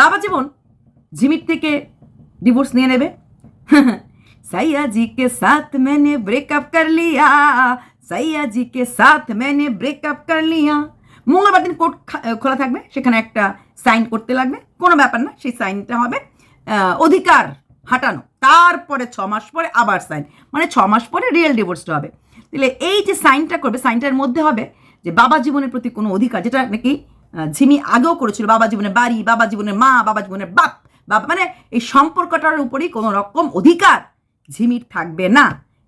বাবা জীবন ঝিমির থেকে ডিভোর্স নিয়ে নেবে सैया जी के साथ मैंने ब्रेकअप कर लिया सैया जी के साथ मैंने ब्रेकअप कर लिया মঙ্গলবার দিন কোর্ট খোলা থাকবে সেখানে একটা সাইন করতে লাগবে কোনো ব্যাপার না সেই সাইনটা হবে আহ, অধিকার হাঁটানো তারপরে ছ মাস পরে আবার সাইন মানে ছ মাস পরে রিয়েল ডিভোর্সটা হবে তাহলে এই যে সাইনটা করবে সাইনটার মধ্যে হবে যে বাবা জীবনের প্রতি কোনো অধিকার যেটা নাকি আহ, ঝিমি আগেও করেছিল, বাবা জীবনের বাড়ি, বাবা জীবনের মা, বাবা জীবনের বাপ বাপ মানে এই সম্পর্কটার উপরেই কোনো রকম অধিকার ঝিমির থাকবে না।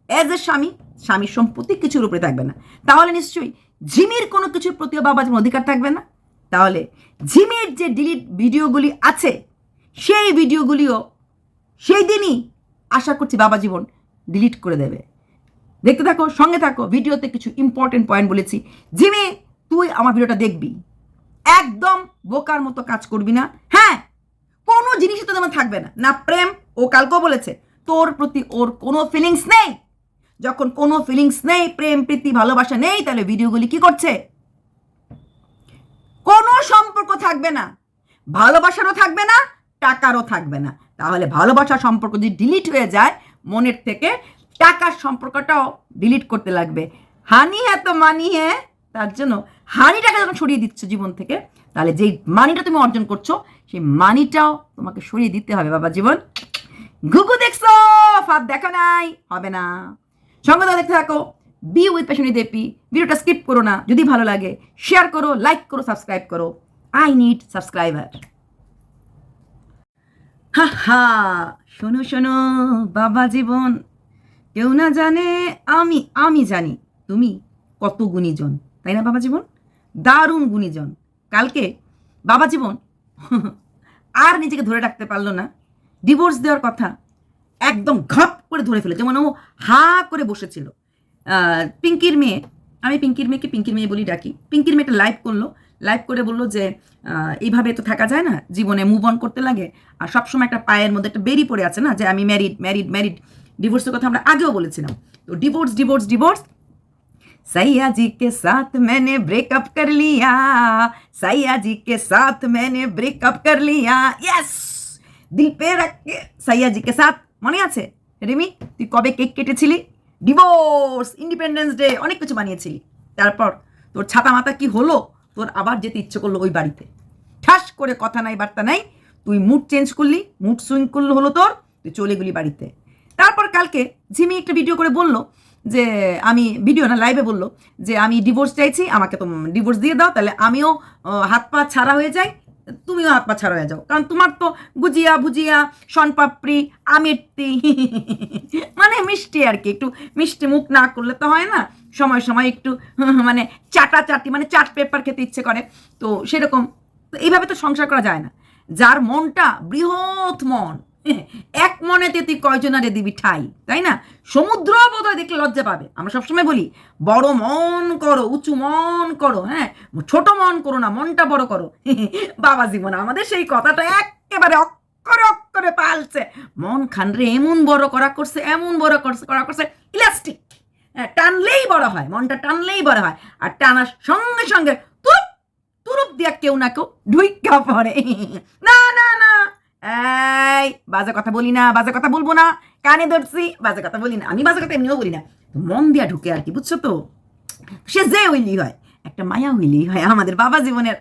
অ্যাজ এ স্বামী, স্বামীর সম্পত্তি কিছুর উপরে থাকবে না। তাহলে নিশ্চয়ই ঝিমির কোনো কিছুর প্রতিও বাবা যেমন অধিকার থাকবে না? তাহলে ঝিমির যে ডিলিট ভিডিওগুলি আছে, সেই ভিডিওগুলিও সেই দিনই আশা করছি বাবা জীবন ডিলিট করে দেবে। দেখতে থাকো, সঙ্গে থাকো, ভিডিওতে কিছু ইম্পর্টেন্ট পয়েন্ট বলেছি। জিমি তুই আমার ভিডিওটা দেখবি। একদম বোকার মতো কাজ করবি না। হ্যাঁ কোনো জিনিসই তো তেমন থাকবে না। না প্রেম, ও কালকেও বলেছে, তোর প্রতি ওর কোনো ফিলিংস নেই। যখন কোনো ফিলিংস নেই, প্রেম, প্রীতি, ভালোবাসা নেই, তাহলে ভিডিওগুলি কি করছে? কোনো সম্পর্ক থাকবে না। ভালোবাসারও থাকবে না, টাকারও থাকবে না। তাহলে ভালোবাসার সম্পর্ক যদি ডিলিট হয়ে যায়, মনের থেকে টাকার সম্পর্কটাও ডিলিট করতে লাগবে। হানি হ্যাঁ তো মানি হ্যাঁ তার জন্য হানিটাকে যখন সরিয়ে দিচ্ছ জীবন থেকে, তাহলে যেই মানিটা তুমি অর্জন করছ, সেই মানিটাও তোমাকে সরিয়ে দিতে হবে, বাবা জীবন। ঘুঘু দেখছ, ফাঁদ দেখো নাই, হবে না। সঙ্গে দেখতে থাকো বি উইথ পেশনি দেপি ভিডিওটা স্কিপ করো না, যদি ভালো লাগে শেয়ার করো লাইক করো সাবস্ক্রাইব করো। আই নিড সাবস্ক্রাইবার হা হা, শোনো শোনো, বাবা জীবন, কেউ না জানে, আমি আমি জানি, তুমি কত গুণীজন, তাই না, বাবা জীবন? দারুণ গুণীজন। কালকে বাবা জীবন আর নিজেকে ধরে রাখতে পারল না। ডিভোর্স দেওয়ার কথা একদম ঘপ করে ধরে ফেলে যেমন ও হা করে বসেছিল। পিঙ্কির মেয়ে, আমি পিঙ্কির মেয়েকে পিঙ্কির মেয়ে বলি ডাকি। পিঙ্কির মেয়ে একটা লাইভ করল। লাইভ করে বলল যে এইভাবে তো থাকা যায় না। জীবনে মুভ অন করতে লাগে। আর সবসময় একটা পায়ের মধ্যে একটা বেরি পড়ে আছে না? যে আমি ম্যারিড ম্যারিড ম্যারিড ডিভোর্সের কথা আমরা আগেও বলেছিলাম। তো ডিভোর্স ডিভোর্স ডিভোর্স सैया जी के साथ मैंने ब्रेकअप कर लिया सैया जी के साथ मैंने ब्रेकअप कर लिया यस दिल पे रख के सैया जी के साथ মনে আছে রিমি তুই কবে কেক কেটেছিলি ডিভোর্স ইন্ডিপেন্ডেন্স ডে অনেক কিছু বানিয়েছিলি তারপর তোর ছাতা মাথা কি হলো তোর আবার যেতে ইচ্ছে করলো ওই বাড়িতে ঠাস করে কথা নাই বার্তা নাই তুই মুড চেঞ্জ করলি মুড সুইং করলো হলো তোর তুই চলে গেলি বাড়িতে তারপর কালকে ঝিমি একটা ভিডিও করে বলল যে আমি ভিডিও না লাইভে বলল যে আমি ডিভোর্স চাইছি, আমাকে তো ডিভোর্স দিয়ে দাও, তাহলে আমিও হাত পা ছাড়া হয়ে যাই, তুমিও হাত পা ছাড়া হয়ে যাও। কারণ তোমার তো গুজিয়া ভুজিয়া, শনপাপড়ি আমিরতি মানে মিষ্টি আর কি, একটু মিষ্টি মুখ না করলে তো হয় না, সময় সময় একটু মানে চাটা চাটি মানে চাট পেপার খেতে ইচ্ছে করে, তো সেরকম এইভাবে তো সংসার করা যায় না। যার মনটা বৃহৎ মন এক মনেতে তুই কয়জনারে দিবি ঠাই, তাই না? সমুদ্র বোধহয় দেখলে লজ্জা পাবে। আমরা সবসময় বলি, বড় মন করো, উঁচু মন করো হ্যাঁ? ছোট মন করো না, মনটা বড় করো। বাবা জীবন আমাদের সেই কথাটা একেবারে অক্ষরে অক্ষরে পালছে। মন খানরে এমন বড় করা করছে, এমন বড় করছে, করা করছে ইলাস্টিক হ্যাঁ টানলেই বড় হয়, মনটা টানলেই বড় হয়। আর টানার সঙ্গে সঙ্গে তুরুপ তুরুপ দিয়া কেউ না কেউ ঢুইকা পড়ে। না এই, বাজে কথা বলি না, বাজে কথা বলব না। কানে ধরছি, বাজে কথা বলি না। আমি বাজে কথা এমনিও বলি না। মন দিয়া ঢুকে আর কি, বুঝছ তো? সে যে হইলি হয়, একটা মায়া হইলি হয় আমাদের বাবা জীবনের।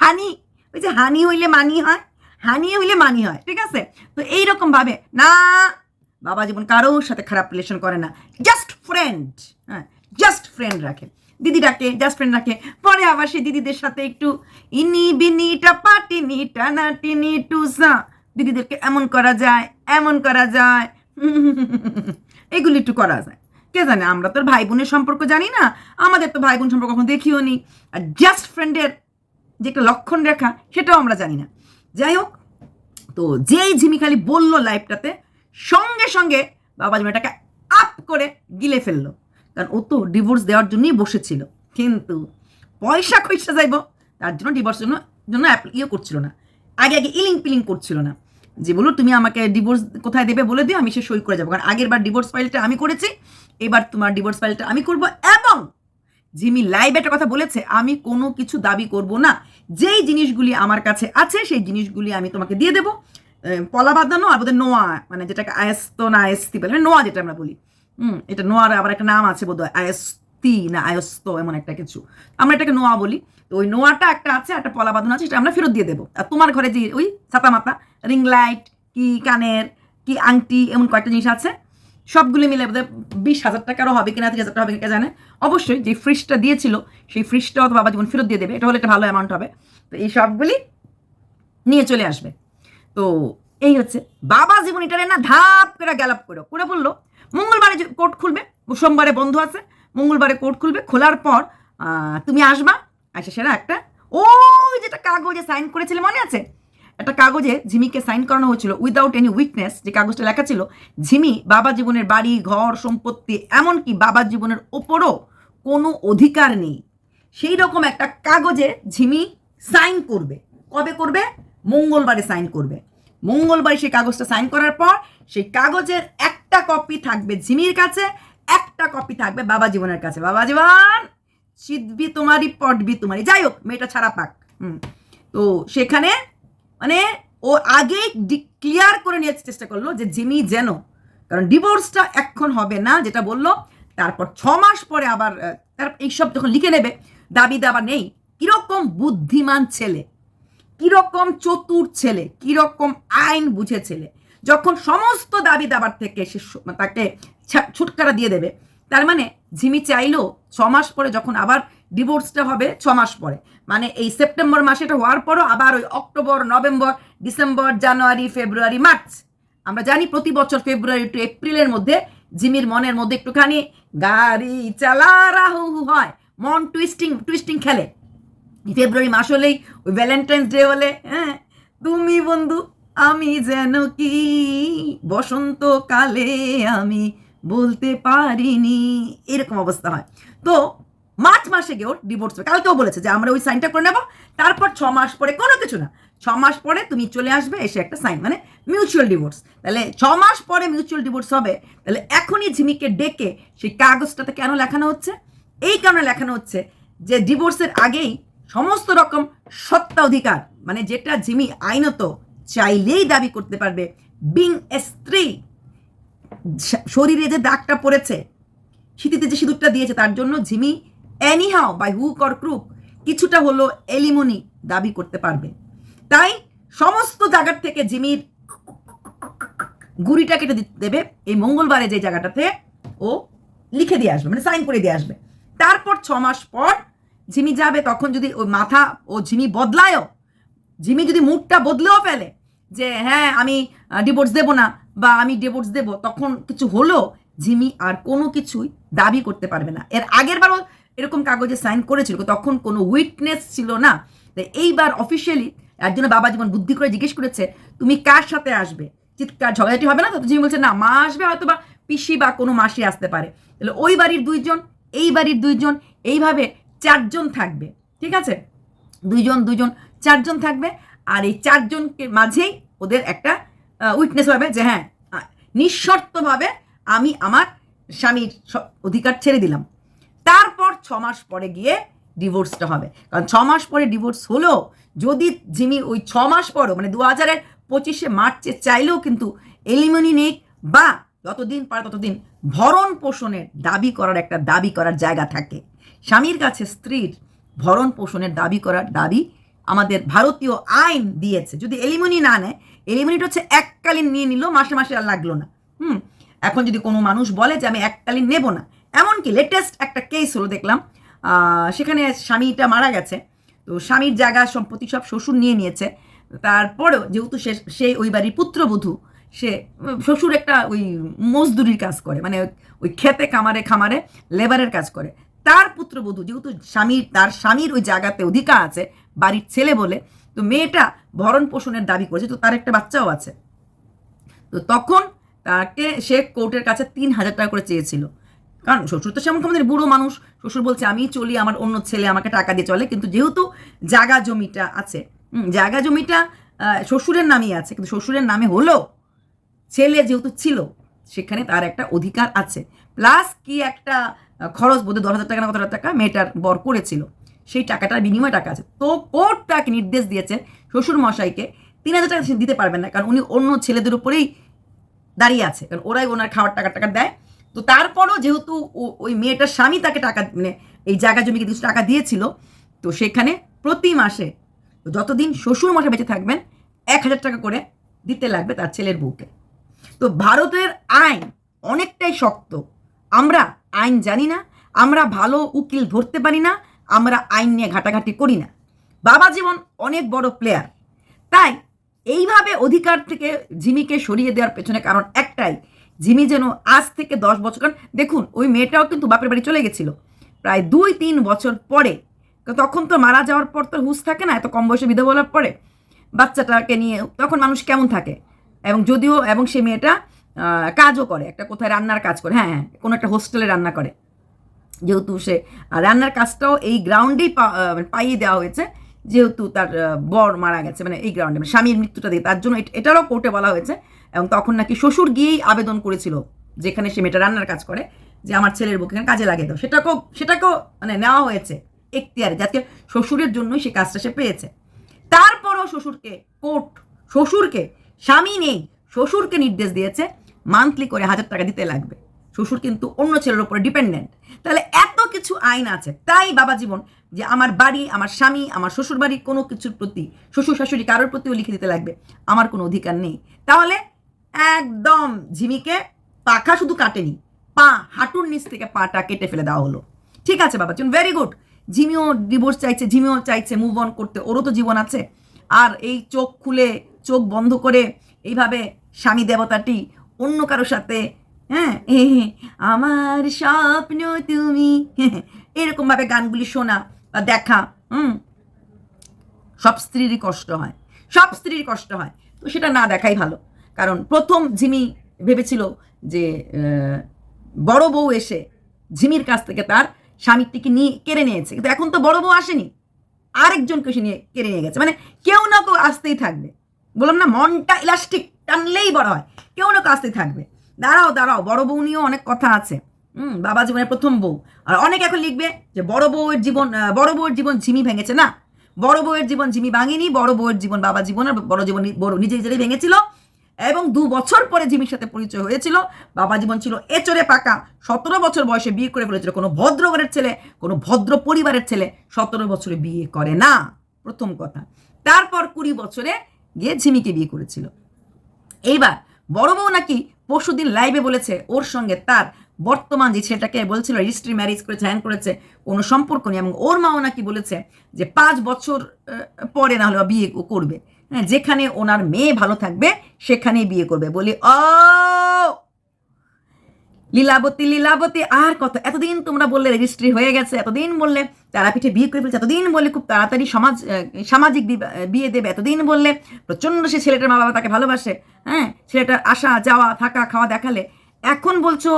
হানি, ওই যে হানি হইলে মানি হয়, হানি হইলে মানি হয়, ঠিক আছে? তো এইরকম ভাবে, না, বাবা জীবন কারোর সাথে খারাপ রিলেশন করে না। জাস্ট ফ্রেন্ড হ্যাঁ জাস্ট ফ্রেন্ড রাখে। দিদি ডাকে জাস্ট ফ্রেন্ড রাখে পরে আবার সেই দিদিদের সাথে একটু ইনি বিনি টাপা টিনি টানা টিনি টুসা দিদিদেরকে এমন করা যায়, এমন করা যায়। এগুলি একটু করা যায়। কে জানে, আমরা তো ভাই বোনের সম্পর্ক জানি না? আমাদের তো ভাই বোন সম্পর্ক কখনো দেখিও নি। আর জাস্ট ফ্রেন্ডের যে একটা লক্ষণ রেখা, সেটাও আমরা জানি না। যাই হোক, তো যেই ঝিমি খালি বলল লাইভটাতে সঙ্গে সঙ্গে বাবা এটাকে আপ করে গিলে ফেলল। কারণ ও তো ডিভোর্স দেওয়ার জন্যই বসেছিল। কিন্তু পয়সা খৈসা যাইব, তার জন্য ডিভোর্স জন্য জন্য ইয়ে করছিল না। আগে আগে ইলিং পিলিং করছিল না। যে বলো তুমি আমাকে ডিভোর্স কোথায় দেবে বলে দিও, আমি সে সই করে যাব। কারণ আগের বার ডিভোর্স ফাইলটা আমি করেছি, এবার তোমার ডিভোর্স ফাইলটা আমি করব এবং জিমি লাইভ একটা কথা বলেছে, আমি কোনো কিছু দাবি করব না। যেই জিনিসগুলি আমার কাছে আছে, সেই জিনিসগুলি আমি তোমাকে দিয়ে দেবো। পলা বাঁধানো আর বোধহয় নোয়া মানে যেটাকে আয়স্ত না আয়স্তি বলে, নোয়া যেটা আমরা বলি। এটা নোয়ার আবার একটা নাম আছে বোধহয় আয়স্তি না আয়স্ত এমন একটা কিছু। আমরা এটাকে নোয়া বলি। তো ওই নোয়াটা একটা আছে, একটা পলা বাঁধানো আছে, সেটা আমরা ফেরত দিয়ে দেবো। আর তোমার ঘরে যে ওই ছাতা মাতা রিং লাইট কি কানের, কি আংটি, এমন কয়েকটা জিনিস আছে, সবগুলো মিলে বোধহয় বিশ হাজার টাকারও হবে কিনা, তিরিশ হাজার টাকা হবে কিনা জানে। অবশ্যই যে ফ্রিজটা দিয়েছিল, সেই ফ্রিজটা অথবা বাবা জীবন ফেরত দিয়ে দেবে। এটা হলে একটা ভালো অ্যামাউন্ট হবে। তো এই সবগুলি নিয়ে চলে আসবে। তো এই হচ্ছে, বাবা জীবন এটারে না ধাপ করে গ্যালাপ করে। করে বলল মঙ্গলবারে কোর্ট খুলবে, সোমবারে বন্ধ আছে, মঙ্গলবারে কোর্ট খুলবে, খোলার পর তুমি আসবা আচ্ছা সেরা একটা, ওই যেটা কাগজে সাইন করেছিলে, মনে আছে? একটা কাগজে ঝিমিকে সাইন করানো হয়েছিল উইদাউট এনি উইকনেস যে কাগজটা লেখা ছিল, ঝিমি বাবা জীবনের বাড়ি, ঘর, সম্পত্তি, এমনকি বাবা জীবনের ওপরও কোনো অধিকার নেই। সেই রকম একটা কাগজে ঝিমি সাইন করবে। কবে করবে? মঙ্গলবারে সাইন করবে। মঙ্গলবারে সেই কাগজটা সাইন করার পর সেই কাগজের একটা কপি থাকবে ঝিমির কাছে, একটা কপি থাকবে বাবা জীবনের কাছে। বাবা জীবন চিদবি তোমারই, পটবি তোমারই। যাই হোক, মেয়েটা ছাড়া পাক। হুম। তো সেখানে মানে ও আগেই ক্লিয়ার করে নেওয়ার চেষ্টা করল যে জিমি যেন, কারণ ডিভোর্সটা এখন হবে না, যেটা বলল। তারপর ছ মাস পরে আবার তার এইসব যখন লিখে নেবে দাবি দাবা নেই। কীরকম বুদ্ধিমান ছেলে। কীরকম চতুর ছেলে, কীরকম আইন বুঝে ছেলে। যখন সমস্ত দাবি দাবার থেকে সে তাকে ছুটকারা দিয়ে দেবে, তার মানে ঝিমি চাইলো ছ মাস পরে যখন আবার ডিভোর্সটা হবে, ছ মাস পরে। মানে এই সেপ্টেম্বর মাসে এটা হওয়ার পরও আবার ওই October, November, December, January, February, March. আমরা জানি প্রতি বছর ফেব্রুয়ারি টু এপ্রিলের মধ্যে জিমির মনের মধ্যে একটুখানি গাড়ি চালা, রাহু হয়। মন টুইস্টিং টুইস্টিং খেলে। ফেব্রুয়ারি মাস হলেই ওই ভ্যালেন্টাইন্স ডে হলে হ্যাঁ তুমি বন্ধু, আমি যেন কি? বসন্তকালে আমি বলতে পারিনি। এরকম অবস্থা হয়। তো মার্চ মাসে গিয়ে ওর ডিভোর্স হবে কালকেও বলেছে যে আমরা ওই সাইনটা করে নেব, তারপর ছ মাস পরে কোনো কিছু না। ছ মাস পরে তুমি চলে আসবে, এসে একটা সাইন মানে মিউচুয়াল ডিভোর্স তাহলে ছ মাস পরে মিউচুয়াল ডিভোর্স হবে। তাহলে এখনই ঝিমিকে ডেকে সেই কাগজটাতে কেন লেখানো হচ্ছে? এই কারণে লেখানো হচ্ছে যে ডিভোর্সের আগেই সমস্ত রকম সত্তা অধিকার মানে যেটা জিমি আইনত চাইলেই দাবি করতে পারবে বিং এ স্ত্রী শরীরে যে দাগটা পড়েছে শীতিতে যে সিঁদুরটা দিয়েছে, তার জন্য Jhimi anyhow by hook or crook কিছুটা হলো এলিমনি দাবি করতে পারবে। তাই সমস্ত জায়গার থেকে জিমির গুড়িটা কেটে দেবে, এই মঙ্গলবারে যে জায়গাটাতে ও লিখে দিয়ে আসবে মানে সাইন করে দিয়ে আসবে। তারপর ছ মাস পর ঝিমি যাবে তখন যদি ওই মাথা ও ঝিমি বদলায়ও ঝিমি যদি মুডটা বদলেও ফেলে যে হ্যাঁ আমি ডিভোর্স দেব না বা আমি ডিভোর্স দেব, তখন কিছু হলো ঝিমি আর কোনো কিছুই দাবি করতে পারবে না। এর আগের বারও এরকম কাগজে সাইন করেছিল, তখন কোনো উইটনেস ছিল না। তাই এইবার অফিসিয়ালি একজন বাবা জীবন বুদ্ধি করে জিজ্ঞেস করেছে, তুমি কার সাথে আসবে? চিৎকার ঝগড়াটি হবে না তো? জিমি বলছে, না, মা আসবে হয়তো বা পিসি বা কোনো মাসি আসতে পারে। তাহলে ওই বাড়ির দুইজন, এই বাড়ির দুইজন, এইভাবে চারজন থাকবে, ঠিক আছে? দুইজন দুজন চারজন থাকবে, আর এই চারজনকে মাঝেই ওদের একটা উইটনেস হবে যে হ্যাঁ নিঃশর্তভাবে আমি আমার স্বামীর অধিকার ছেড়ে দিলাম। তারপর ছ মাস পরে গিয়ে ডিভোর্সটা হবে। কারণ ছ মাস পরে ডিভোর্স হলো, যদি জিমি ওই ছ মাস পরও মানে দু হাজারের পঁচিশে মার্চে চাইলেও কিন্তু এলিমনি নেই, বা যতদিন পারে ততদিন ভরণ পোষণের দাবি করার একটা দাবি করার জায়গা থাকে। স্বামীর কাছে স্ত্রীর ভরণ পোষণের দাবি করার দাবি আমাদের ভারতীয় আইন দিয়েছে। যদি এলিমনি না নেয়, এলিমনিটা হচ্ছে এককালীন নিয়ে নিল, মাসে মাসে আর লাগল না। হুম? এখন যদি কোনো মানুষ বলে যে আমি এককালীন নেব না, এমনকি লেটেস্ট একটা কেস হলো দেখলাম সেখানে স্বামীটা মারা গেছে। তো স্বামীর জায়গা সম্পত্তি সব শ্বশুর নিয়ে নিয়েছে। তারপরেও যেহেতু সে সেই ওই বাড়ির পুত্রবধূ, সে শ্বশুর একটা ওই মজদুরির কাজ করে মানে ওই- খেতে খামারে খামারে লেবারের কাজ করে। তার পুত্রবধূ, যেহেতু স্বামীর, তার স্বামীর ওই জায়গাতে অধিকার আছে, বাড়ির ছেলে বলে, তো মেয়েটা ভরণ পোষণের দাবি করেছে, তো তার একটা বাচ্চাও আছে। তো তখন তাকে সে কোর্টের কাছে তিন হাজার টাকা করে চেয়েছিল। কারণ শ্বশুর তো সেমন আমাদের বুড়ো মানুষ, শ্বশুর বলছে, আমি চলি আমার অন্য ছেলে, আমাকে টাকা দিয়ে চলে। কিন্তু যেহেতু জায়গা জমিটা আছে জায়গা জমিটা শ্বশুরের নামেই আছে, কিন্তু শ্বশুরের নামে হলো, ছেলে যেহেতু ছিল, সেখানে তার একটা অধিকার আছে। প্লাস কি একটা খরচ বোধহয় দশ হাজার টাকা না কত টাকা মেয়েটার বর করেছিল। সেই টাকাটার বিনিময় টাকা আছে। তো কোর্ট তাকে নির্দেশ দিয়েছেন শ্বশুর মশাইকে তিন হাজার টাকা দিতে পারবেন না, কারণ উনি অন্য ছেলেদের উপরেই দাঁড়িয়ে আছে, কারণ ওরাই ওনার খাওয়ার টাকা টাকা দেয়। তো তারপরও যেহেতু ওই মেয়েটার স্বামী তাকে টাকা মানে এই জায়গা জমিকে কিছু টাকা দিয়েছিল, তো সেখানে প্রতি মাসে যতদিন শ্বশুর মশাই বেঁচে থাকবেন, এক হাজার টাকা করে দিতে লাগবে তার ছেলের বউকে। তো ভারতের আইন অনেকটাই শক্ত। আমরা আইন জানি না, আমরা ভালো উকিল ধরতে পারি না, আমরা আইন নিয়ে ঘাটাঘাটি করি না। বাবা জীবন অনেক বড় প্লেয়ার তাই এইভাবে অধিকার থেকে জিমিকে সরিয়ে দেওয়ার পেছনে কারণ একটাই, জিমি যেন আজ থেকে দশ বছর, কারণ দেখুন, ওই মেয়েটাও কিন্তু বাপের বাড়ি চলে গেছিল। প্রায় দুই তিন বছর পরে তখন তো মারা যাওয়ার পর তো হুঁশ থাকে না, এত কম বয়সে বিধবা বলার পরে, বাচ্চাটাকে নিয়ে তখন মানুষ কেমন থাকে? এবং যদিও, এবং সে মেয়েটা কাজও করে, একটা কোথায় রান্নার কাজ করে হ্যাঁ হ্যাঁ কোনো একটা হোস্টেলে রান্না করে। যেহেতু সে রান্নার কাজটাও এই গ্রাউন্ডেই মানে পাইয়ে দেওয়া হয়েছে, যেহেতু তার বর মারা গেছে মানে এই গ্রাউন্ডে মানে স্বামীর মৃত্যুটা দিয়ে, তার জন্য এট- এটারও কোর্টে বলা হয়েছে, এবং তখন নাকি শ্বশুর গিয়েই আবেদন করেছিল, যেখানে সে মেয়েটা রান্নার কাজ করে, যে আমার ছেলের বুকে কাজে লাগিয়ে দাও। সেটাকেও সেটাকেও মানে নেওয়া হয়েছে, এখতিয়ারে যাতে শ্বশুরের জন্যই সে কাজটা সে পেয়েছে। তারপরও শ্বশুরকে কোর্ট শ্বশুরকে, স্বামী নেই, শ্বশুরকে নির্দেশ দিয়েছে মান্থলি করে হাজার টাকা দিতে লাগবে। শ্বশুর কিন্তু অন্য ছেলের উপরে ডিপেন্ডেন্ট তাহলে এত কিছু আইন আছে। তাই বাবা জীবন, যে আমার বাড়ি, আমার স্বামী, আমার শ্বশুর বাড়ি কোনো কিছুর প্রতি, শ্বশুর শাশুড়ি কারোর প্রতিও লিখে দিতে লাগবে। আমার কোনো অধিকার নেই। তাহলে একদম ঝিমিকে পাখা শুধু কাটেনি, পা হাঁটুর নিচ থেকে পাটা কেটে ফেলে দেওয়া হলো। ঠিক আছে বাবা চুন ভেরি গুড ঝিমিও ডিভোর্স চাইছে, ঝিমিও চাইছে মুভ অন করতে। ওরও তো জীবন আছে। আর এই চোখ খুলে, চোখ বন্ধ করে এইভাবে স্বামী দেবতাটি অন্য কারোর সাথে হ্যাঁ? আমার স্বপ্ন তুমি। এরকমভাবে গানগুলি শোনা বা দেখা, হুম? সব স্ত্রীরই কষ্ট হয়, সব স্ত্রীর কষ্ট হয়। তো সেটা না দেখাই ভালো। কারণ প্রথম ঝিমি ভেবেছিল যে বড় বউ এসে ঝিমির কাছ থেকে তার স্বামীটিকে নিয়ে কেড়ে নিয়েছে। কিন্তু এখন তো বড় বউ আসেনি। আরেকজনকে সে নিয়ে কেড়ে নিয়ে গেছে। মানে কেউ না কেউ আসতেই থাকবে। বললাম না, মনটা ইলাস্টিক টানলেই বড় হয়। কেউ না আসতেই থাকবে? দাঁড়াও দাঁড়াও, বড় বউ নিয়েও অনেক কথা আছে। হুম, বাবা জীবনের প্রথম বউ। আর অনেক এখন লিখবে যে, বড় বউয়ের জীবন বড় বউয়ের জীবন ঝিমি ভেঙেছে। না, বড় বউয়ের জীবন ঝিমি ভাঙেনি, বড় বউয়ের জীবন বাবা জীবন আর বড় জীবন বড় নিজে নিজেরই ভেঙেছিল। এবং দু বছর পরে জিমির সাথে পরিচয় হয়েছিল। বাবা জীবন ছিল এচরে পাকা, সতেরো বছর বয়সে বিয়ে করে ফেলেছিল কোনো ভদ্র ঘরের ছেলে, কোনো ভদ্র পরিবারের ছেলে সতেরো বছরে বিয়ে করে না। প্রথম কথা। তারপর কুড়ি বছরে গিয়ে ঝিমিকে বিয়ে করেছিল। এইবার বড় বউ নাকি পরশুদিন লাইভে বলেছে, ওর সঙ্গে তার বর্তমান যে ছেলেটাকে বলছিল রেজিস্ট্রি ম্যারেজ করে হ্যান করেছে, কোনো সম্পর্ক নেই, এবং ওর মাও নাকি বলেছে যে পাঁচ বছর পরে না হলে বিয়ে করবে। হ্যাঁ যেখানে ওনার মেয়ে ভালো থাকবে, সেখানেই বিয়ে করবে। বলি, ও! লীলাবতী লীলাবতী, আর কত? এতদিন তোমরা বললে রেজিস্ট্রি হয়ে গেছে, এতদিন বললে তারাপীঠে বিয়ে করে ফেলছে, এতদিন বললে খুব তাড়াতাড়ি সমাজ সামাজিক বিয়ে দেবে, এতদিন বললে প্রচণ্ড সে ছেলেটার মা বাবা তাকে ভালোবাসে হ্যাঁ? ছেলেটার আসা, যাওয়া, থাকা, খাওয়া দেখালে। এখন বলছো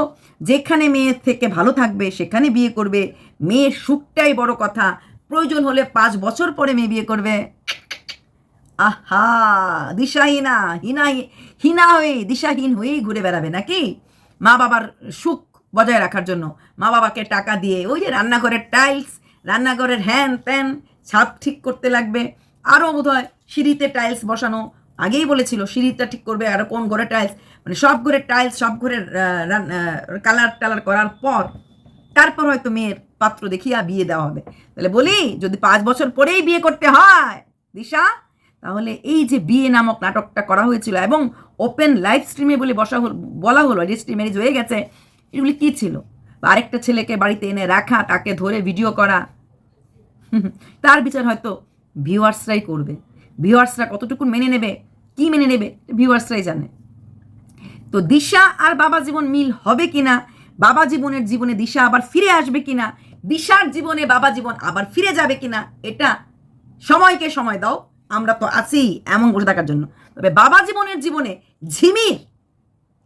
যেখানে মেয়ে থেকে ভালো থাকবে, সেখানে বিয়ে করবে মেয়ের সুখটাই বড় কথা। প্রয়োজন হলে পাঁচ বছর পরে মেয়ে বিয়ে করবে। আহা, দিশাহীনা হিনা হিনা হয়ে, দিশাহীন হয়েই ঘুরে বেড়াবে নাকি? মা বাবার সুখ বজায় রাখার জন্য। মা বাবাকে টাকা দিয়ে ওই যে রান্নাঘরের টাইলস রান্নাঘরের হ্যান ত্যান ছাদ ঠিক করতে লাগবে। আরও বোধ হয় সিঁড়িতে টাইলস বসানো। আগেই বলেছিল, সিঁড়িটা ঠিক করবে আরও কোন ঘরে টাইলস মানে সব ঘরের টাইলস সব ঘরের কালার টালার করার পর তারপর হয়তো মেয়ের পাত্র দেখিয়া বিয়ে দেওয়া হবে। তাহলে বলি, যদি পাঁচ বছর পরেই বিয়ে করতে হয়, দিশা তাহলে এই যে বিয়ে নামক নাটকটা করা হয়েছিল এবং ওপেন লাইভ স্ট্রিমে বলে বসা হল, বলা হলো রেজিস্ট্রি ম্যারেজ হয়ে গেছে, এগুলি কী ছিল? বা আরেকটা ছেলেকে বাড়িতে এনে রাখা, তাকে ধরে ভিডিও করা? তার বিচার হয়তো ভিউয়ার্সরাই করবে। ভিউয়ার্সরা কতটুকু মেনে নেবে? কি মেনে নেবে? ভিউয়ার্সরাই জানে। তো দিশা আর বাবা জীবন মিল হবে কিনা? বাবা জীবনের জীবনে দিশা আবার ফিরে আসবে কি না দিশার জীবনে বাবা জীবন আবার ফিরে যাবে কিনা? এটা সময়কে সময় দাও। আমরা তো আছি এমন বসে থাকার জন্য। তবে বাবা জীবনের জীবনে ঝিমির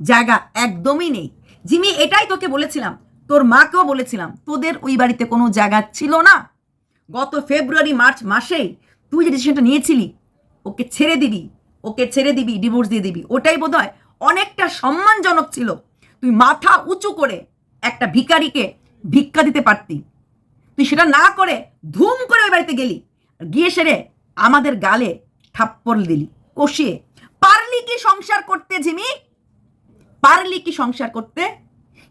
জায়গা একদমই নেই। জিমি এটাই তোকে বলেছিলাম, তোর মাকেও বলেছিলাম, তোদের ওই বাড়িতে কোনো জায়গা ছিল না। গত ফেব্রুয়ারি, মার্চ মাসেই তুই যে ডিসিশনটা নিয়েছিলি, ওকে ছেড়ে দিবি, ওকে ছেড়ে দিবি ডিভোর্স দিয়ে দিবি, ওটাই বোধ অনেকটা সম্মানজনক ছিল। তুই মাথা উঁচু করে একটা ভিখারিকে ভিক্ষা দিতে পারতি। তুই সেটা না করে ধুম করে ওই বাড়িতে গেলি গিয়ে সেরে আমাদের গালে থাপ্পড় দিলি, কষিয়ে। পারলি কি সংসার করতে ঝিমি পারলি কি সংসার করতে?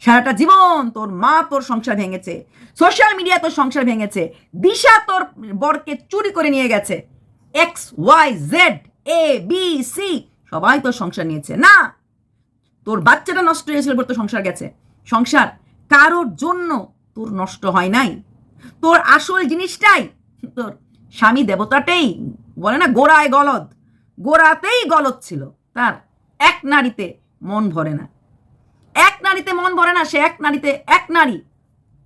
সারাটা জীবন তোর মা তোর সংসার ভেঙেছে সোশ্যাল মিডিয়া তোর সংসার ভেঙেছে, দিশা তোর বরকে চুরি করে নিয়ে গেছে X Y Z A B C সবাই তোর সংসার নিয়েছে। না, তোর বাচ্চাটা নষ্ট হয়েছিল তোর সংসার গেছে। সংসার কারোর জন্য তোর নষ্ট হয় নাই। তোর আসল জিনিসটাই তোর স্বামী দেবতাটাই বলে না, গোড়ায় গলদ। গোড়াতেই গলদ ছিল। তার এক নারীতে মন ভরে না। এক নারীতে মন ভরে না, সে এক নারীতে এক নারী।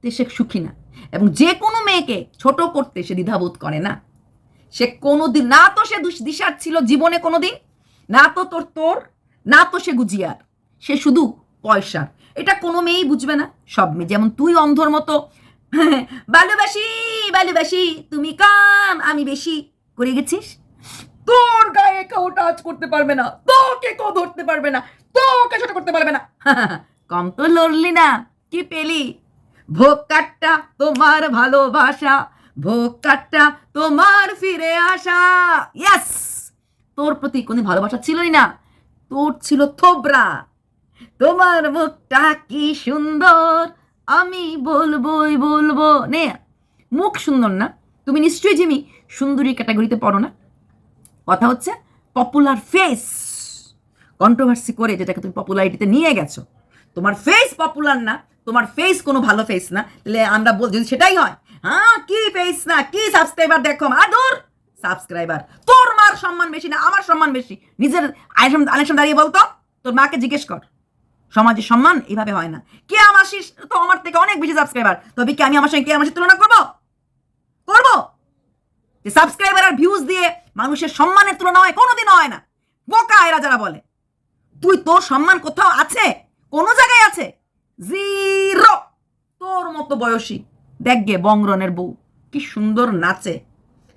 তে সে সুখী না। এবং যে কোনো মেয়েকে ছোট করতে সে দ্বিধাবোধ করে না। সে কোনো দিন না তো সে দিশার ছিল জীবনে কোনো দিন না তো তোর তোর, না তো সে গুজিয়ার। সে শুধু পয়সার। এটা কোনো মেয়েই বুঝবে না। সব মেয়ে, যেমন তুই অন্ধর মতো ভালোবাসি ভালোবাসি তুমি কম আমি বেশি। করে গেছিস? তোর গায়ে কেউ টাচ করতে পারবে না তোকে কেউ ধরতে পারবে না তোকে ছোট করতে পারবে না। কম তো লড়লি না কি পেলি? ভোগ কাটটা তোমার ভালোবাসা ভোগ কাটটা তোমার ফিরে আসা। ইয়াস তোর প্রতি কোনো ভালোবাসা ছিলই না তোর ছিল থোবরা। তোমার মুখটা কি সুন্দর আমি বলবোই বলব। নে, মুখ সুন্দর না? তুমি নিশ্চয়ই জিমি, সুন্দরী ক্যাটাগরিতে পড়ো না? কথা হচ্ছে পপুলার ফেস কন্ট্রোভার্সি করে যেটাকে তুমি পপুলারিটিতে নিয়ে গেছো। তোমার ফেস পপুলার না, তোমার ফেস কোনো ভালো ফেস না। তাহলে আমরা বল, যদি সেটাই হয় হ্যাঁ কি ফেস না, কি সাবস্ক্রাইবার দেখো আর দূর সাবস্ক্রাইবার তোর মার সম্মান বেশি না, আমার সম্মান বেশি। নিজের সামনে দাঁড়িয়ে বলতো, তোর মাকে জিজ্ঞেস কর। সমাজের সম্মান এভাবে হয় না। কে আমার তো আমার থেকে অনেক বেশি সাবস্ক্রাইবার তবে কি আমি আমার সঙ্গে কে আমার তুলনা করব? করব? যে সাবস্ক্রাইবার আর ভিউজ দিয়ে মানুষের সম্মানের তুলনা হয়, কোনোদিনও হয় না। বোকা এরা যারা বলে। তুই তোর সম্মান কোথাও আছে? কোনো জায়গায় আছে? জিরো। তোর মতো বয়সী। দেখ গে, বংরনের বউ। কি সুন্দর নাচে।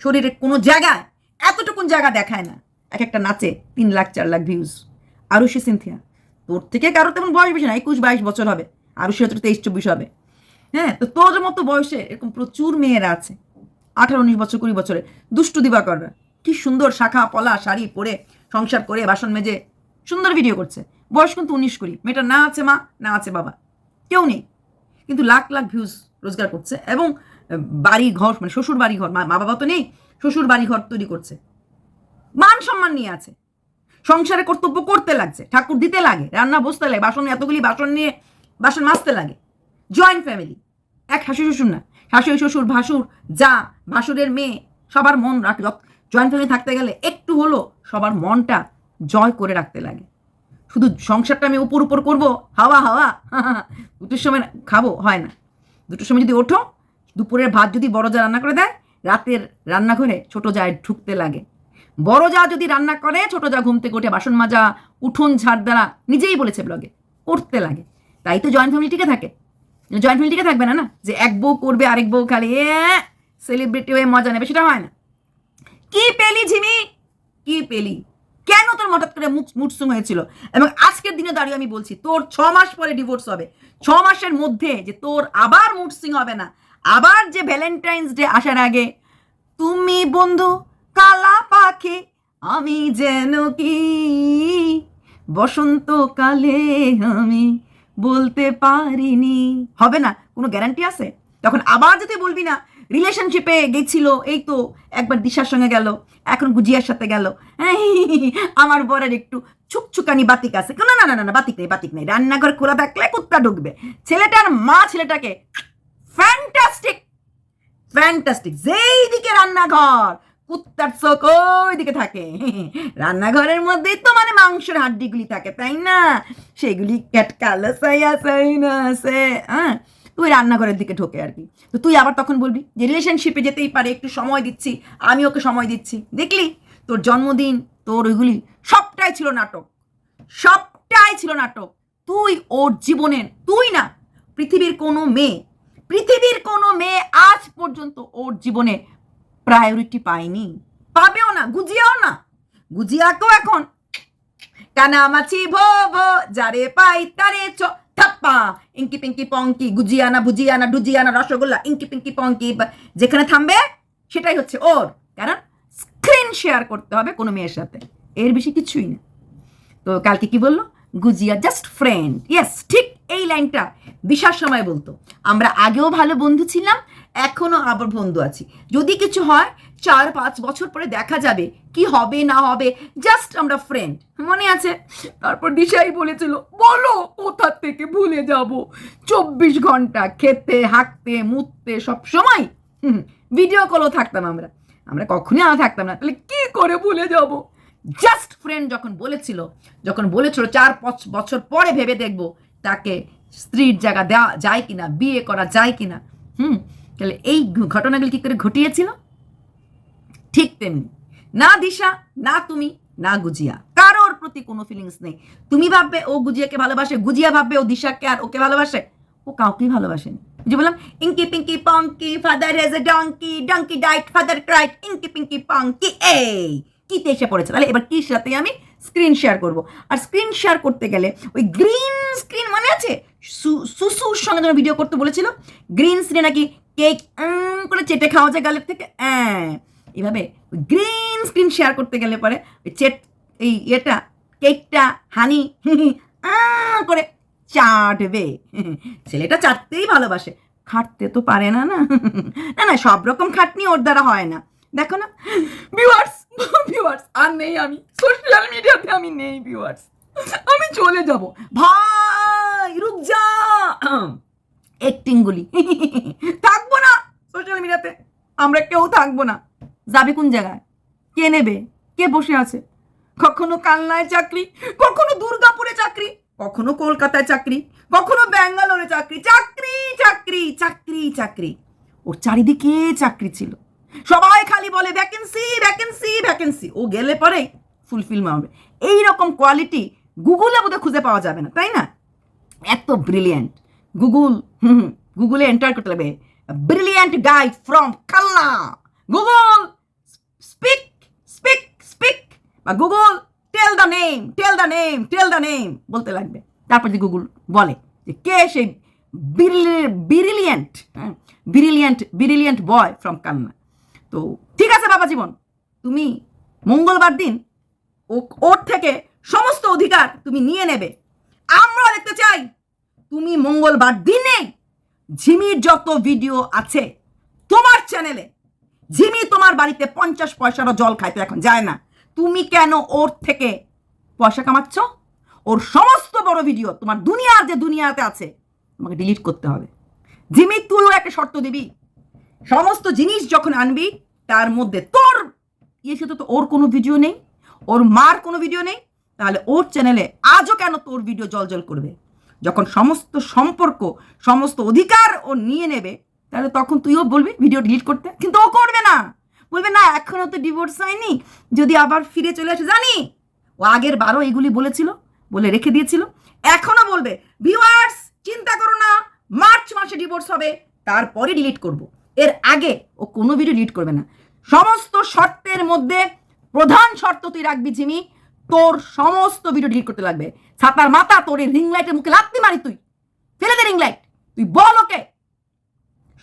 শরীরে কোনো জায়গায় এতটুকুন জায়গা দেখায় না। এক একটা নাচে তিন লাখ, চার লাখ ভিউজ আরুষি সিনথিয়া। তোর থেকে কারও তেমন বয়স বেশি না, একুশ বাইশ বছর হবে আরুষি হয়তো তেইশ, চব্বিশ হবে। হ্যাঁ তো তোর মতো বয়সে এরকম প্রচুর মেয়েরা আছে, আঠারো, উনিশ বছর, কুড়ি বছরে দুষ্টু দিবা দিবাকররা, কি সুন্দর শাখা, পলা, শাড়ি পরে সংসার করে বাসন মেজে সুন্দর ভিডিও করছে। বয়স কিন্তু উনিশ, কুড়ি, মেয়েটা না আছে মা, না আছে বাবা, কেউ নেই। কিন্তু লাখ লাখ ভিউজ রোজগার করছে এবং বাড়ি ঘর মানে শ্বশুর বাড়ি ঘর মা বাবা তো নেই শ্বশুর বাড়ি ঘর তৈরি করছে। মান সম্মান নিয়ে আছে। সংসারে কর্তব্য করতে লাগছে, ঠাকুর দিতে লাগে, রান্না বসতে লাগে, বাসন, এতগুলি বাসন নিয়ে বাসন মাজতে লাগে। জয়েন্ট ফ্যামিলি এক শাশুড়ি শ্বশুর না, শাশুড়ি শ্বশুর, ভাসুর, যা, ভাসুরের মেয়ে, সবার মন রাখ জয়েন্ট ফ্যামিলি থাকতে গেলে একটু হলো সবার মনটা জয় করে রাখতে লাগে। শুধু সংসারটা আমি উপর উপর করব, হাওয়া হাওয়া, দুটোর সময় খাব, হয় না। দুটোর সময় যদি ওঠো, দুপুরের ভাত যদি বড় যা রান্না করে দেয়, রাতের রান্নাঘরে ছোট যায় ঢুকতে লাগে। বড় যা যদি রান্না করে, ছোট যা ঘুম থেকে উঠে বাসন মাজা, উঠোন ঝাড় দেওয়া, নিজেই বলেছে ব্লগে করতে লাগে। তাই তো জয়েন্ট ফ্যামিলি টিকে থাকে। জয়েন্ট ফ্যামিলি টিকে থাকবে না না? যে এক বউ করবে, আরেক বউ খালি সেলিব্রিটি হয়ে মজা নেবে, সেটা হয় না। কি পেলি ঝিমি? কি পেলি? কেন তোর হঠাৎ করে মুখ মুটসুং হয়েছিল? এবং আজকের দিনে দাঁড়িয়ে আমি বলছি, তোর ছ মাস পরে ডিভোর্স হবে। ছ মাসের মধ্যে যে তোর আবার মুটসিং হবে না। আবার যে ভ্যালেন্টাইন্স ডে আসার আগে, তুমি বন্ধু কালা পাখি আমি যেন কি? বসন্তকালে আমি বলতে পারিনি। হবে না, কোনো গ্যারান্টি আছে? তখন আবার যদি বলবি না রিলেশনশিপে গেছিল, এই তো একবার দিশার সঙ্গে গেল, এখন গুজিয়ার সাথে গেল। আমার বরের একটু ছুকছুকানি বাতিক আছে। না না না না বাতিক নেই বাতিক নেই। রান্নাঘর খোলা থাকলে কুত্তা ঢুকবে। ছেলেটার মা ছেলেটাকে ফ্যান্টাস্টিক ফ্যান্টাস্টিক যেই দিকে রান্নাঘর কুত্তার চোখ ওই দিকে থাকে। রান্নাঘরের মধ্যেই তো মানে মাংসের হাড্ডিগুলি থাকে, তাই না? সেগুলি ক্যাটকালো সাইয়া সাই হ্যাঁ? তুই রান্নাঘরের দিকে ঢোকে আর কি। তো তুই আবার তখন বলবি যে রিলেশনশিপে যেতেই পারে, একটু সময় দিচ্ছি, আমি ওকে সময় দিচ্ছি। দেখলি? তোর জন্মদিন, তোর ওইগুলি সবটাই ছিল নাটক। সবটাই ছিল নাটক। তুই ওর জীবনের, তুই না, পৃথিবীর কোনো মেয়ে, পৃথিবীর কোনো মেয়ে আজ পর্যন্ত ওর জীবনে প্রায়োরিটি পায়নি পাবেও না, গুজিয়াও না। গুজিয়াকেও এখন। কানামাছি ভো ভো, যারে পাই তারে চ থাপ পা ইঙ্কি পিঙ্কি পঙ্কি, গুজিয়ানা বুজিয়ানা ডুজিয়ানা রসগোল্লা, ইঙ্কি পিঙ্কি পঙ্কি যেখানে থামবে, সেটাই হচ্ছে ওর। কারণ স্ক্রিন শেয়ার করতে হবে কোনো মেয়ের সাথে। এর বেশি কিছুই না। তো কালকে কি বলল? গুজিয়া জাস্ট ফ্রেন্ড ইয়েস ঠিক এই লাইনটা দিশার সময় বলতো। আমরা আগেও ভালো বন্ধু ছিলাম এখনও আবার বন্ধু আছি। যদি কিছু হয়, চার পাঁচ বছর পরে দেখা যাবে কি হবে, না হবে জাস্ট আমরা ফ্রেন্ড মনে আছে? তারপর দিশাই বলেছিল, বলো, কোথা থেকে ভুলে যাব? চব্বিশ ঘণ্টা খেতে হাঁকতে মুততে, সব সময়? ভিডিও কলও থাকতাম আমরা। আমরা কখনই আর থাকতাম না। তাহলে কি করে ভুলে যাব? জাস্ট ফ্রেন্ড যখন বলেছিল যখন বলেছিল চার পাঁচ বছর পরে ভেবে দেখব, তাকে স্ত্রীর জায়গা দেওয়া যায় কিনা, বিয়ে করা যায় কিনা, হুম তাহলে এই ঘটনাগুলি কি করে ঘটিয়েছিল? ঠিক তেমনি, না দিশা, না তুমি, না গুজিয়া। কারোর প্রতি কোনো ফিলিংস নেই। তুমি ভাববে, ও গুজিয়াকে ভালোবাসে, গুজিয়া ভাববে, ও দিশাকে আর ওকে ভালোবাসে। ও কাউকেই ভালোবাসেনি। যে বললাম inky pinky ponky father had a donkey donkey died father cried inky pinky ponky এই। কিতে এসে পড়েছে? তাহলে এবার কির সাথে আমি স্ক্রিন শেয়ার করব। আর স্ক্রিন শেয়ার করতে গেলে ওই গ্রিন স্ক্রিন মানে আছে? সুসুর সঙ্গে যেন ভিডিও করতে বলেছিল গ্রিন স্ক্রিনে নাকি কেক করে চেটে খাওয়া যায় গালের থেকে। এভাবে গ্রিন স্ক্রিন শেয়ার করতে গেলে পরে ওই চেট, এই ইয়েটা, কেকটা হানি করে চাটবে। ছেলেটা চাটতেই ভালোবাসে। খাটতে তো পারে না না? না না, সব রকম খাটনি ওর দ্বারা হয় না। দেখো না ভিউয়ার্স ভিউয়ার্স আর নেই আমি। সোশ্যাল মিডিয়াতে আমি নেই ভিউয়ার্স আমি চলে যাব। ভাই রুক যা একটিংগুলি থাকব না সোশ্যাল মিডিয়াতে আমরা কেউ থাকব না। যাবে কোন জায়গায়? কে নেবে? কে বসে আছে? কখনো কালনায় চাকরি, কখনো দুর্গাপুরে চাকরি, কখনো কলকাতায় চাকরি, কখনো ব্যাঙ্গালোরে চাকরি। চাকরি চাকরি চাকরি চাকরি। ওর চারিদিকে চাকরি ছিল। সবাই খালি বলে ভ্যাকেন্সি ভ্যাকেন্সি ভ্যাকেন্সি ও গেলে পরে ফুলফিল হবে। এইরকম কোয়ালিটি গুগলে বোধহয় খুঁজে পাওয়া যাবে না, তাই না? এত ব্রিলিয়েন্ট গুগল হুম গুগলে এন্টার করতে লাগবে brilliant guy from Kalna Google speak speak speak বা Google tell the name tell the name tell the name বলতে লাগবে। তারপর যে গুগল বলে যে, কে সেই বিরিলিয়েন্ট বিরিলিয়েন্ট বিরিলিয়েন্ট বয় ফ্রম কালনা তো ঠিক আছে বাবা জীবন, তুমি মঙ্গলবার দিন ওর থেকে সমস্ত অধিকার তুমি নিয়ে নেবে। আমরা দেখতে চাই তুমি মঙ্গলবার দিনে ঝিমির যত ভিডিও আছে তোমার চ্যানেলে ঝিমি তোমার বাড়িতে পঞ্চাশ পয়সারও জল খাইতে এখন যায় না। তুমি কেন ওর থেকে পয়সা কামাচ্ছ? ওর সমস্ত বড় ভিডিও তোমার দুনিয়ার যে দুনিয়াতে আছে, তোমাকে ডিলিট করতে হবে। জিমি তুইও একটা শর্ত দিবি। সমস্ত জিনিস যখন আনবি, তার মধ্যে তোর ইয়ে সাথে তো ওর কোনো ভিডিও নেই, ওর মার কোনো ভিডিও নেই, তাহলে ওর চ্যানেলে আজও কেন তোর ভিডিও জল করবে? যখন সমস্ত সম্পর্ক, সমস্ত অধিকার ও নিয়ে নেবে, তাহলে তখন তুইও বলবি ভিডিও ডিলিট করতে। কিন্তু ও করবে না। বলবে, না এখনও তো ডিভোর্স হয়নি। যদি আবার ফিরে চলে আসে, জানি? ও আগের বারও এগুলি বলেছিল, বলে রেখে দিয়েছিল। এখনও বলবে ভিউয়ার্স চিন্তা করো না, মার্চ মাসে ডিভোর্স হবে, তারপরে ডিলিট করব। এর আগে ও কোনো ভিডিও ডিলিট করবে না। সমস্ত শর্তের মধ্যে প্রধান শর্ত তুই রাখবি, জিমি তোর সমস্ত ভিডিও ডিলিট করতে লাগবে। ছাতার মাথা তোর রিং লাইটের মুখে লাগতে মারি তুই। ফেলে দে রিং লাইট তুই বল ওকে।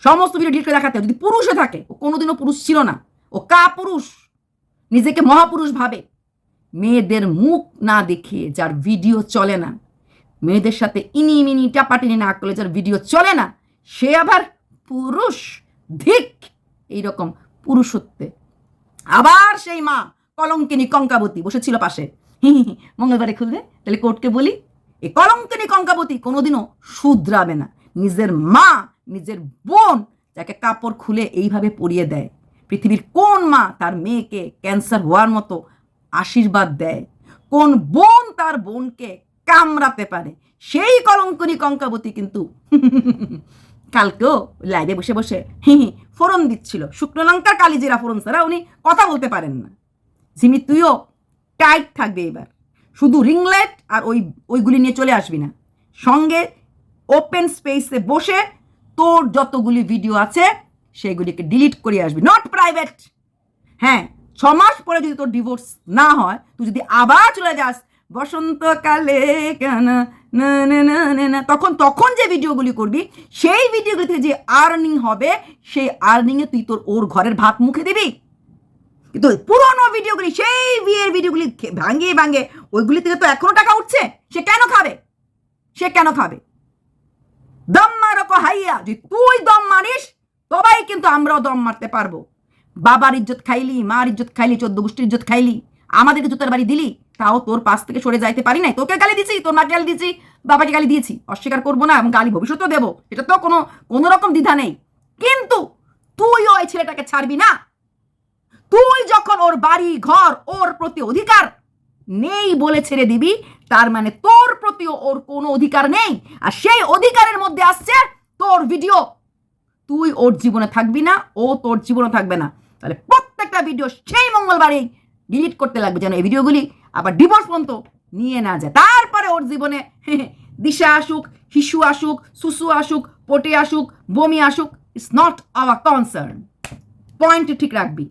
সমস্ত ভিডিও ডিলিট করে দেখাতে। যদি পুরুষে থাকে, ও কোনোদিনও পুরুষ ছিল না। ও কা পুরুষ নিজেকে মহাপুরুষ ভাবে। মেয়েদের মুখ না দেখে যার ভিডিও চলে না। মেয়েদের সাথে ইনি মিনি টাপাটিনি না করলে যার ভিডিও চলে না, সে আবার পুরুষ। ধিক! এইরকম পুরুষত্বে। আবার সেই মা কলঙ্কিনী কঙ্কাবতী বসেছিল পাশে। হি মঙ্গলবারে খুলবে। তাহলে কোর্টকে বলি, এই কলঙ্কিনী কঙ্কাবতী কোনোদিনও শুধরাবে না। নিজের মা, নিজের বোন যাকে কাপড় খুলে এইভাবে পরিয়ে দেয়। পৃথিবীর কোন মা তার মেয়েকে ক্যান্সার হওয়ার মতো আশীর্বাদ দেয়? কোন বোন তার বোনকে কামড়াতে পারে? সেই কলঙ্কনী কঙ্কাবতী কিন্তু কালকেও লাইভে বসে বসে, হি ফোড়ন দিচ্ছিল। শুকনো লঙ্কা কালিজিরা ফোড়ন ছাড়া উনি কথা বলতে পারেন না। জিমি, তুইও টাইট থাকবে এবার। শুধু রিংলেট আর ওই, ওইগুলি নিয়ে চলে আসবি না। সঙ্গে ওপেন স্পেসে বসে তোর যতগুলি ভিডিও আছে, সেগুলিকে ডিলিট করে আসবি। নট প্রাইভেট হ্যাঁ ছ মাস পরে যদি তোর ডিভোর্স না হয়, তুই যদি আবার চলে যাস, বসন্তকালে কেন তখন তখন যে ভিডিওগুলি করবি, সেই ভিডিওগুলিতে যে আর্নিং হবে, সেই আর্নিংয়ে তুই তোর ওর ঘরের ভাত মুখে দিবি। কিন্তু ওই পুরোনো ভিডিওগুলি, সেই বিয়ের ভিডিওগুলি ভাঙিয়ে ভাঙে ওইগুলি থেকে তো এখনও টাকা উঠছে? সে কেন খাবে? সে কেন খাবে? দম মারো কো হাইয়া যে তুই দম মারিস, তবাই কিন্তু আমরাও দম মারতে পারব। বাবার ইজ্জত খাইলি, মার ইজ্জত খাইলি, চোদ্দ গোষ্ঠীর ইজ্জত খাইলি আমাদেরকে জুতার বাড়ি দিলি, তাও তোর পাশ থেকে সরে যাইতে পারি নাই। তোকে গালি দিছি, তোর মাকে গালি দিয়েছি বাবাকে গালি দিয়েছি। অস্বীকার করব না এবং গালি ভবিষ্যতেও দেবো। এটা তো কোনো কোনো রকম দ্বিধা নেই। কিন্তু তুই ওই ছেলেটাকে ছাড়বি না তুই যখন ওর বাড়ি, ঘর, ওর প্রতি অধিকার নেই বলে ছেড়ে দিবি, তার মানে তোর প্রতিও ওর কোনো অধিকার নেই। আর সেই অধিকারের মধ্যে আসছে তোর ভিডিও তুই ওর জীবনে থাকবি না, ও তোর জীবনে থাকবে না। তাহলে প্রত্যেকটা ভিডিও সেই মঙ্গলবারেই ডিলিট করতে লাগবে যেন এই ভিডিওগুলি আবার ডিভোর্স পর্যন্ত নিয়ে না যায়। তারপরে ওর জীবনে দিশা আসুক, হিসু আসুক, সুসু আসুক, পটে আসুক, বমি আসুক it's not our concern point ঠিক রাখবি।